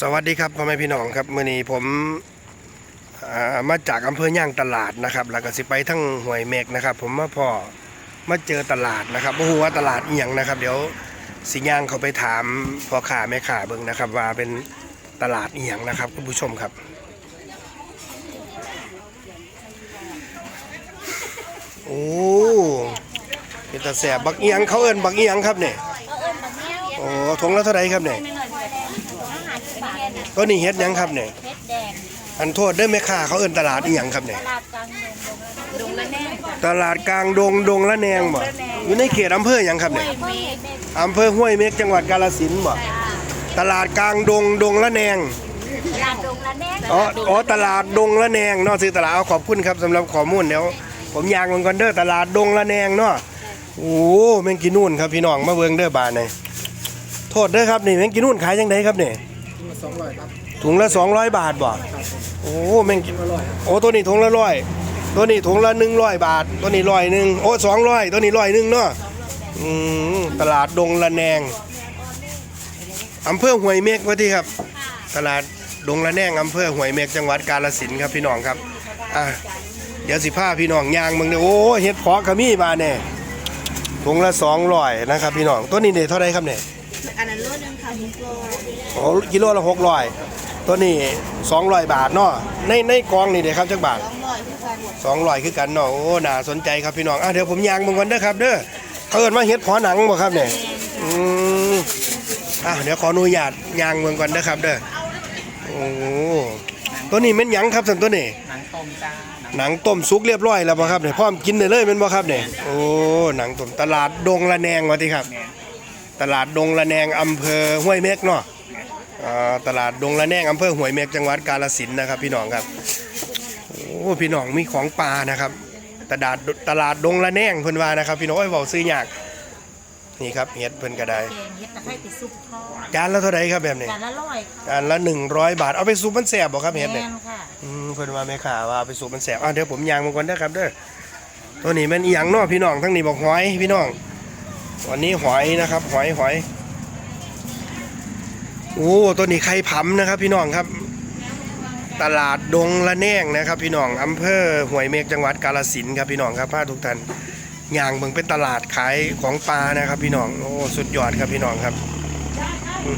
สวัสดีครับพ่อแม่พี่น้องครับมื่อนี้ผมามาจากอำเภอย่างตลาดนะครับแล้วก็สิไปทั้งหวยเมกนะครับ ผมมาพอมาเจอตลาดนะครับบ่ฮู้ว่าตลาดอีหยังนะครับ เดี๋ยวสิย่างเขาไปถามพ่อค้าแม่ค้าเบิ่งนะครับ ว่าเป็นตลาดอีหยังนะครับคุณผู้ชมครับโอ้เป็นตาแสบบักอียงเขาเอิ้นบักเอียงครับเนี่ยก็เอิ้นบักแมวโอ้ถุงละเท่าไรครับเนี่ย ตัวนี้เฮ็ดหยังครับเนี่ยเพชรแดงอันโทษเด้อแม่ค้าเขาเอิ้นตลาดอีหยังครับเนี่ยตลาดกลางดงดงละแน่ตลาดกลางดงดงละแนงบ่อยู่ในเขตอำเภอหยังครับเนี่ยเมฆอำเภอห้วยเม็กจังหวัดกาฬสินธุ์บ่ตลาดกลางดงดงละแนง ตลาดดงละแน่อ๋ออ๋อตลาดดงละแนงเนาะซื้อตลาดเอาขอบคุณครับสำหรับข้อมูลเดี๋ยวผมยางมันก่อนเด้อตลาดดงละแนงเนาะโอ้แมงกินนู่นครับพี่น้องมาเบิ่งเด้อบาดนี่โทษเด้อครับนี่แมงกินนู่นขายจังไดครับนี่ สองร้อยครับถุงละ 200 บาทบ่โอ้แมงกินอร่อยโอ้ตัวนี้ถุงละร้อยตัวนี้ถุงละหนึ่งร้อยบาท ตัวนี้ร้อยหนึ่งโอ้สองร้อยตัวนี้ร้อยหนึ่งเนาะอืมตลาดดงละแนงอำเภอห้วยเมฆวะที่ครับ ตลาดดงละแนงอำเภอห้วยเมฆจังหวัดกาฬสินธุ์ครับพี่น้องครับอะเดี๋ยวสิพาพี่น้องยางมึงเด้อโอ้เฮ็ดเพาะขมีบาเนี่ยถุงละสองร้อยนะครับพี่น้องตัวนี้เนี่ยเท่าไรครับเนี่ย อันนั้นโลนึงค่ะหิงโกโอ้กิโลละหกร้อยตัวนี้สองร้อยบาทเนาะในในกองนี่เด้ครับจักบาทสองร้อยคือกันสองร้อยคือกันเนาะโอ้น่าสนใจครับพี่น้องอะเดี๋ยวผมยางมึงกันเด้อครับเด้อเขาเอิ้นว่าเฮ็ดเพอหนังบ่ครับเนี่ยอืมอะเดี๋ยวขออนุญาตยางมึงก่อนเด้อครับเด้อโอ้ตัวนี้แม่นหยังครับสันตัวนี้หนังต้มจ้าหนังต้มสุกเรียบร้อยแล้วบ่ครับเนี่ยพร้อมกินได้เลยแม่นบ่ครับเนี่ยโอ้หนังต้มตลาดดงละแนงว่าติครับ ตลาดดงละแนงอำเภอห้วยเม็กเนาะอ่าตลาดดงละแนงอำเภอห้วยเม็กจังหวัดกาฬสินธุ์นะครับ พี่น้องครับโอ้พี่น้องมีของปลานะครับ ตลาดตลาดดงละแนงเพิ่นว่านะครับพี่น้องโอ้ยเว้าซื้อยากนี่ครับเฮ็ดเพิ่นก็ได้แกงเฮ็ดตะไคร้ไปซุปทอดจานละเท่าไหร่ครับแบบนี้จานละร้อยค่ะจานละ100บาทเอาไปซุปมันแซ่บบ่ครับเฮ็ดแมเนี่ยนค่ะอืมเพิ่นว่าแม่ค้าว่าเอาไปซุปมันแซ่บอะเดี๋ยวผมย่างมันก่อนเด้อครับเด้อตัวนี้มันอีหยังเนาะพี่น้องทั้งนี้บอกหอยพี่น้อง วันนี้หอยนะครับ หอยหอยโอ้ตัวนี้ไข่ผำนะครับ พี่น้องครับ ตลาดดงละแนงนะครับ พี่น้องอำเภอห้วยเมฆจังหวัดกาฬสินครับพี่น้องครับพาทุกท่านย่างเบิ่งเป็นตลาดขายของปลานะครับ พี่น้องโอ้สุดยอดครับพี่น้องครับนี่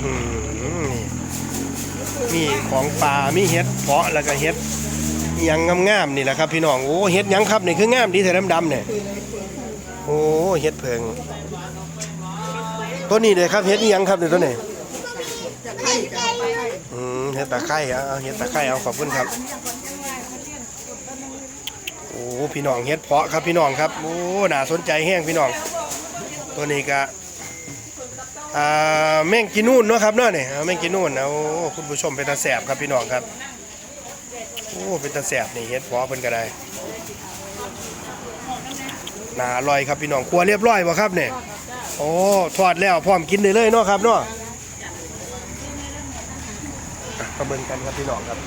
มีของปลามีเห็ดเพาะแล้วก็เห็ดยังงามๆนี่แหละครับ พี่น้องโอ้เห็ดยังครับนี่คืองามดีแต่ดำๆเนี่ยโอ้เห็ดเพิง ตัวนี้เลยครับเห็ดอิหยังครับเนี่ยตัวนี้อืมเห็ดตะไคร้เอาเอาเห็ดตะไคร้เอาขอบคุณครับโอ้พี่น้องเห็ดเพาะครับพี่น้องครับโอ้น่าสนใจแห้งพี่น้อง ตัวนี้ก็อ่าแม่งกินนู่นเนาะครับเนาะเนี่ยเอาแม่งกินนู่นนะโอ้คุณผู้ชมเป็นตาแสบครับพี่น้องครับโอ้เป็นตาแสบนี่เห็ดเพาะเพิ่นก็ได้น่าอร่อยครับพี่น้องครัวเรียบร้อยบ่ครับเนี่ย โอ้ทอดแล้วพร้อมกินได้เลยเนาะครับเนาะมาเบิ่งกันครับพี่น้องครับ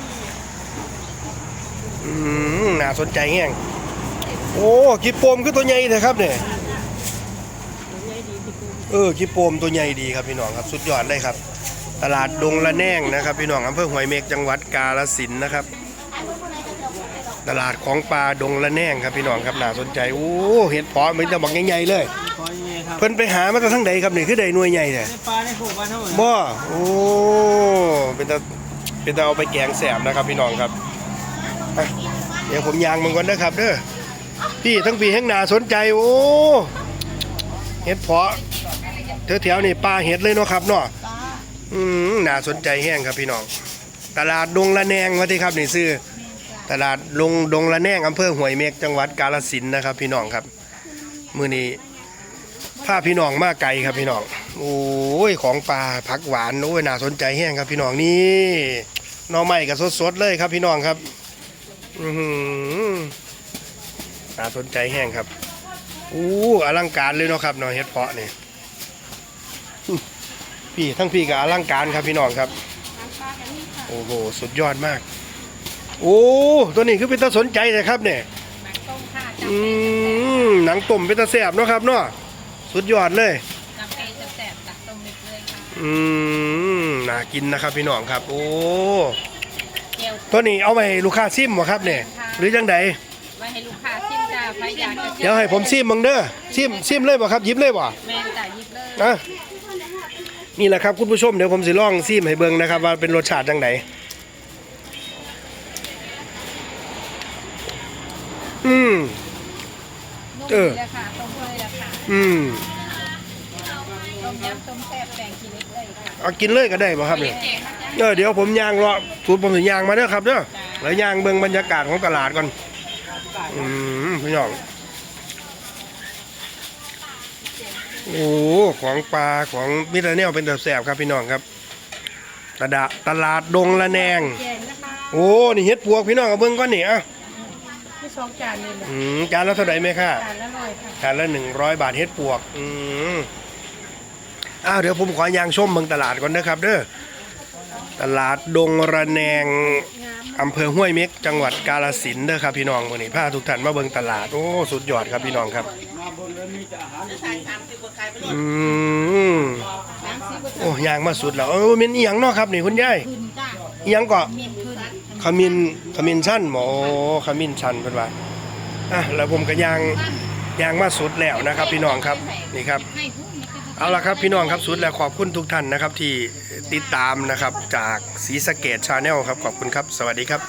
อืมน่าสนใจแห้งโอ้กิโปมคือตัวใหญ่เลยครับเนี่ยเออกิโปมตัวใหญ่ดีครับพี่น้องครับ สุดยอดเลยครับ ตลาดดงละแนงนะครับ พี่น้องอำเภอห้วยเมฆจังหวัดกาฬสินนะครับ ตลาดของปลาดงละแนงครับพี่น้องครับน่าสนใจโอ้เห็ดเพาะมันจะบอกใหญ่ๆเลยคอยยังไงครับเพิ่นไปหามาจากทั้งใดครับนี่คือใดหน่วยใหญ่เนี่ยในปลาในผูกบ้านเท่าไหร่บ่โอ้ เป็นตาเป็นตาเอาไปแกงแสบนะครับพี่น้องครับอะเดี๋ยวผมยางมันก่อนนะครับเด้อ พี่ทั้งพี่ทั้งนาสนใจโอ้ เห็ดเพาะแถวๆนี่ปลาเห็ดเลยเนาะครับเนาะ อืมน่าสนใจแห้งครับพี่น้อง ตลาดดงละแนงวะที่ครับนี่ซื้อ ตลาดลงดงละแนงอำเภอห้วยเมฆจังหวัดกาฬสินธุ์นะครับ พี่น้องครับมื้อนี้พาพี่น้องมาไกลครับพี่น้องโอ้ยของปลาผักหวานโอ้ยน่าสนใจแห้งครับพี่น้องนี่หน่อไม้ก็สดๆเลยครับพี่น้องครับอือหือน่าสนใจแห้งครับอู้อลังการเลยเนาะครับเนาะเฮ็ดเพาะนี่พี่ทั้งพี่กับอลังการครับพี่น้องครับ โอ้โห สุดยอดมาก โอ้ตัวนี้คือเป็นตาสนใจเลยครับเนี่ยต้มค่ะอืมหนังต้มเป็นตาแสบเนาะครับเนาะสุดยอดเลยจำเป็นจะแสบตักต้มนิดเลยค่ะอืมน่าน่ากินนะครับพี่น้องครับ โอ้เจียว ตัวนี้เอาไปให้ลูกค้าซิมบ่ครับเนี่ยหรือจังใดไว้ให้ลูกค้าชิมจ้าใครอยากจะเดี๋ยวให้ผมซิมมึงเด้อซิมซิมเลยบ่ครับหยิบเลยบ่ แม่นจ่ายยิบเลย นะนี่แหละครับคุณผู้ชมเดี๋ยวผมสิลองซิมให้เบิ่งนะครับว่าเป็นรสชาติจังได อืม นุ่มเออ เลยค่ะต้มเลยละค่ะอืมต้มยำต้มแซ่บแปลงกินเล็กเลยค่ะเอากินเลยก็ได้บ่ครับเนี่ยแกงนะจ๊ะเออเดี๋ยวผมย่างรอสูตรผมสิย่างมาเด้อครับเด้อแล้วย่างเบิ่งบรรยากาศของตลาดก่อน อืมพี่น้องโอ้ของปลาของมิตรเนียเป็นแต่แสบครับพี่น้องครับตลาดตลาดดงละแนง แกงนะคะโอ้ นี่เฮ็ดปวกพี่น้องเอาเบิ่งก่อนนี่อะ ที่สองจานเลยนะอืมจานละเท่าไหร่ไหมค่ะ จานละร้อยค่ะจานละหนึ่งร้อยบาทเฮ็ดปวก อืมอ้าวเดี๋ยวผมขอย่างชมเมืองตลาดก่อนนะครับ เด้อ ตลาดดงระแนงงามอำเภอห้วยเม็ก จังหวัดกาฬสินธุ์เด้อครับพี่น้องวันนี้พาทุกท่านมาเบิ่งตลาด โอ้สุดยอดครับพี่น้องครับ อืม โอ้ยางมาสุดแล้วเออเป็นอีหยังเนาะครับนี่คุณยายขึ้นจ้าอีหยังก็เมียนขึ้น ขมิ้นขมิ้นชันหมอขมิ้นชันเป็นว่าอะแล้วผมก็ยางยางมาสุดแล้วนะครับ พี่น้องครับนี่ครับ เอาละครับพี่น้องครับสุดแล้วขอบคุณทุกท่านนะครับ ที่ติดตามนะครับจากสีสะเกตชาแนลครับขอบคุณครับ สวัสดีครับ